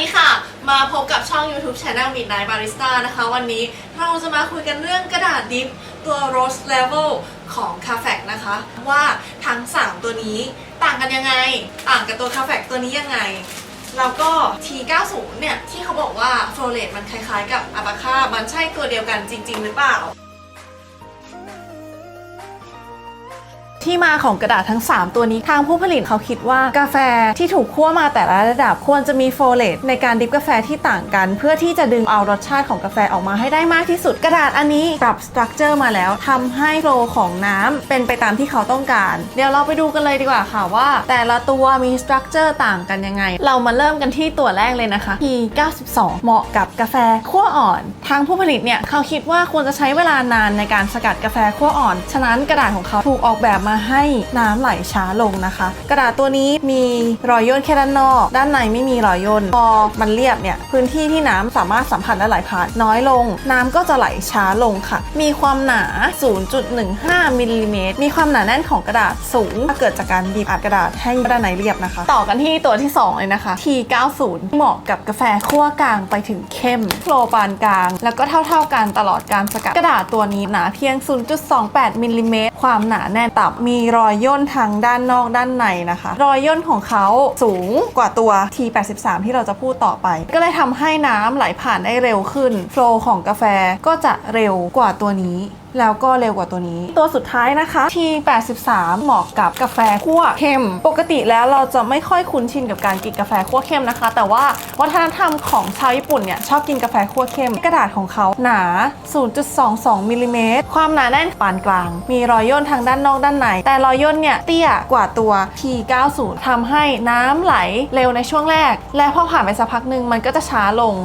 ดีค่ะ มาพบกับช่อง YouTube Channel Midnight Barista นะคะ วันนี้เราจะมาคุยกันเรื่องกระดาษดิฟตัว Rose Level ของ c a f e นะคะ ว่าทั้ง 3 ตัวนี้ต่างกันยังไง ต่างกับตัว c a f e ตัวนี้ยังไง แล้วก็ T90 เนี่ย ที่เขาบอกว่า f l o r a t มันคล้ายๆกับ a b a c a มันใช่ตัวเดียวกันจริง ๆ หรือเปล่า ที่มาของกระดาษทั้ง 3 ตัวนี้ทางผู้ผลิตเขาคิดว่ากาแฟที่ถูกคั่วมาแต่ละระดับควรจะมีโฟเลตในการดิฟกาแฟที่ต่างกัน เพื่อที่จะดึงเอารสชาติของกาแฟออกมาให้ได้มากที่สุด กระดาษอันนี้ปรับสตรัคเจอร์มาแล้วทำให้โฟลของน้ำเป็นไปตามที่เขาต้องการ เดี๋ยวเราไปดูกันเลยดีกว่าค่ะว่า แต่ละตัวมีสตรัคเจอร์ต่างกันยังไง เรามาเริ่มกันที่ตัวแรกเลยนะคะ T92 เหมาะกับกาแฟคั่วอ่อน ทางผู้ผลิตเนี่ยเขาคิดว่าควรจะใช้เวลานานในการสกัดกาแฟคั่วอ่อน ฉะนั้นกระดาษของเขาถูกออกแบบมาให้น้ำไหลช้าลงนะคะ กระดาษตัวนี้มีรอยย่นแค่ด้านนอก ด้านในไม่มีรอยย่นพอมันเรียบเนี่ยพื้นที่ที่น้ำสามารถสัมผัสและไหลผ่านน้อยลง น้ำก็จะไหลช้าลงค่ะ มีความหนา 0.15มิลลิเมตรมีความหนาแน่นของกระดาษสูงถ้าเกิดจากการบีบอัดกระดาษให้ด้านในเรียบนะคะ ต่อกันที่ตัวที่สองเลยนะคะ T90 เหมาะกับกาแฟคั่วกลางไปถึงเข้มโฟลปานกลาง แล้วก็เท่า ๆกันตลอดการสกัดกระดาษตัวนี้หนาเพียง 0.28มิลลิเมตรความหนาแน่นต่ำมีีรอยย่นทางด้านนอกด้านในนะคะ รอยย่นของเขาสูงกว่าตัว T83 ที่เราจะพูดต่อไป ก็เลยทำให้น้ำไหลผ่านได้เร็วขึ้นโฟลของกาแฟก็จะเร็วกว่าตัวนี้ แล้วก็เร็วกว่าตัวนี้ ตัวสุดท้ายนะคะ T83 เหมาะกับกาแฟคั่วเข้ม ปกติแล้วเราจะไม่ค่อยคุ้นชินกับการกินกาแฟคั่วเข้มนะคะ แต่ว่าวัฒนธรรมของชาวญี่ปุ่นเนี่ยชอบกินกาแฟคั่วเข้ม กระดาษของเขาหนา 0.22มิลลิเมตรความหนาแน่นปานกลาง มีรอยย่นทางด้านนอกด้านใน แต่รอยย่นเนี่ยเตี้ยกว่าตัว T90 ทำให้น้ำไหลเร็วในช่วงแรก และพอผ่านไปสักพักหนึ่งมันก็จะช้าลง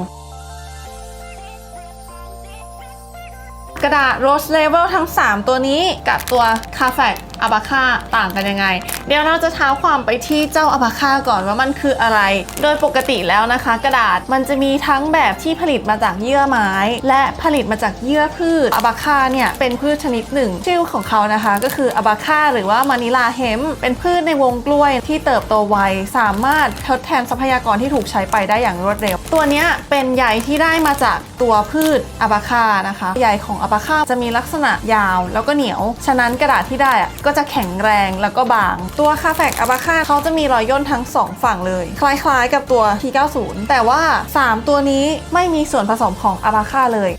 กระดาษ Rose Level ทั้ง 3 ตัวนี้กับตัว c a f e อาบาค่าต่างกันยังไง เดี๋ยวเราจะเท้าความไปที่เจ้าอาบาค่าก่อนว่ามันคืออะไร โดยปกติแล้วนะคะ กระดาษมันจะมีทั้งแบบที่ผลิตมาจากเยื่อไม้ และผลิตมาจากเยื่อพืชอาบาค่าเนี่ยเป็นพืชชนิดหนึ่ง ชื่อของเขานะคะ ก็คืออาบาค่าหรือว่ามานิลาเฮมเป็นพืชในวงกล้วยที่เติบโตไวสามารถทดแทนทรัพยากรที่ถูกใช้ไปได้อย่างรวดเร็ว ตัวนี้เป็นใยที่ได้มาจากตัวพืชอาบาค่านะคะใยของอาบาค่าจะมีลักษณะยาว แล้วก็เหนียว ฉะนั้นกระดาษที่ได้อะก็จะแข็งแรงแล้วก็บาง ตัวคาแฟกอาบาค่าเขาจะมีรอยย่นทั้งสองฝั่งเลย คล้ายๆกับตัว T90 แต่ว่า 3 ตัวนี้ไม่มีส่วนผสมของอาบาค่าเลย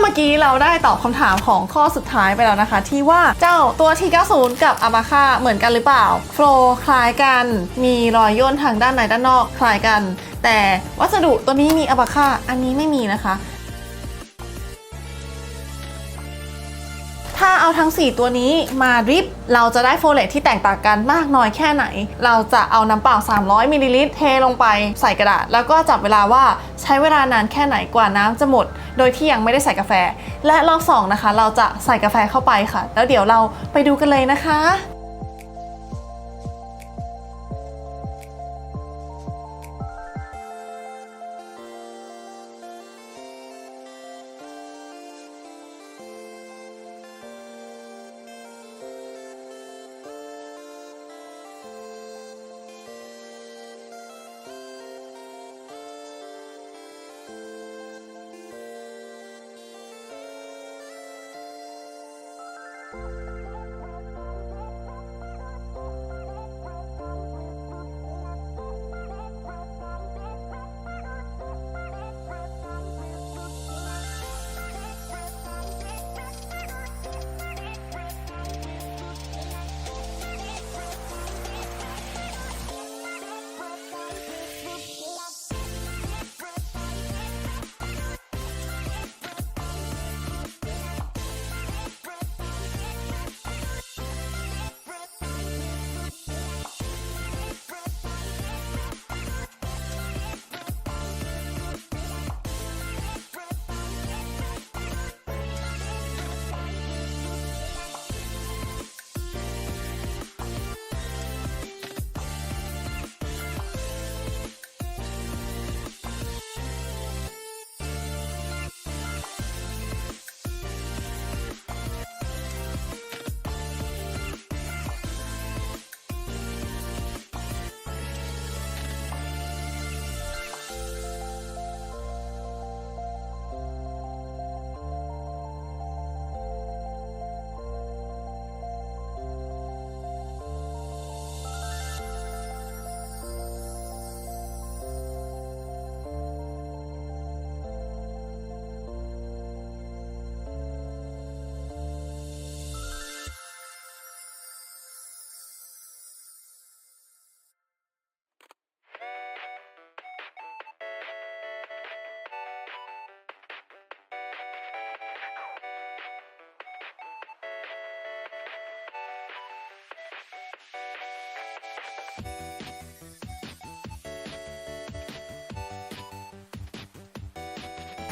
เมื่อกี้เราได้ตอบคำถามของข้อสุดท้ายไปแล้วนะคะ ที่ว่าเจ้าตัว T90 กับอาบาค่าเหมือนกันหรือเปล่า โฟลคล้ายกัน มีรอยย่นทางด้านในด้านนอกคล้ายกัน แต่วัสดุตัวนี้มีอาบาค่าอันนี้ไม่มีนะคะาเอาทั้ง 4 ตัวนี้มาดริป เราจะได้โฟเลตที่แตกต่างกันมากน้อยแค่ไหน เราจะเอาน้ำเปล่า 300มิลลิลิตรเทลงไปใส่กระดาษ แล้วก็จับเวลาว่าใช้เวลานานแค่ไหนกว่าน้ำจะหมด โดยที่ยังไม่ได้ใส่กาแฟ และรอบสองนะคะ เราจะใส่กาแฟเข้าไปค่ะ แล้วเดี๋ยวเราไปดูกันเลยนะคะ「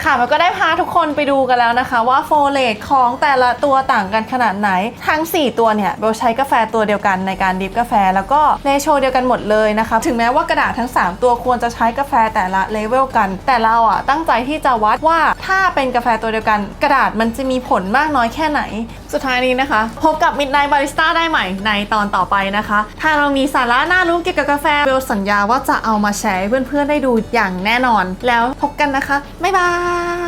ค่ะมันก็ได้พาทุกคนไปดูกันแล้วนะคะว่าโฟเลตของแต่ละตัวต่างกันขนาดไหน ทั้ง 4 ตัวเนี่ยเบลใช้กาแฟตัวเดียวกันในการดิฟกาแฟ แล้วก็เรโชเดียวกันหมดเลยนะคะถึงแม้ว่ากระดาษทั้ง 3 ตัวควรจะใช้กาแฟแต่ละเลเวลกัน แต่เราอะตั้งใจที่จะวัดว่าถ้าเป็นกาแฟตัวเดียวกัน กระดาษมันจะมีผลมากน้อยแค่ไหนสุดท้ายนี้นะคะ พบกับ Midnight Barista ได้ใหม่ในตอนต่อไปนะคะ ถ้าเรามีสาระน่ารู้เกี่ยวกับกาแฟเบลสัญญาว่าจะเอามาแชร์เพื่อนๆได้ดูอย่างแน่นอน แล้วพบกันนะคะ บ๊ายบาย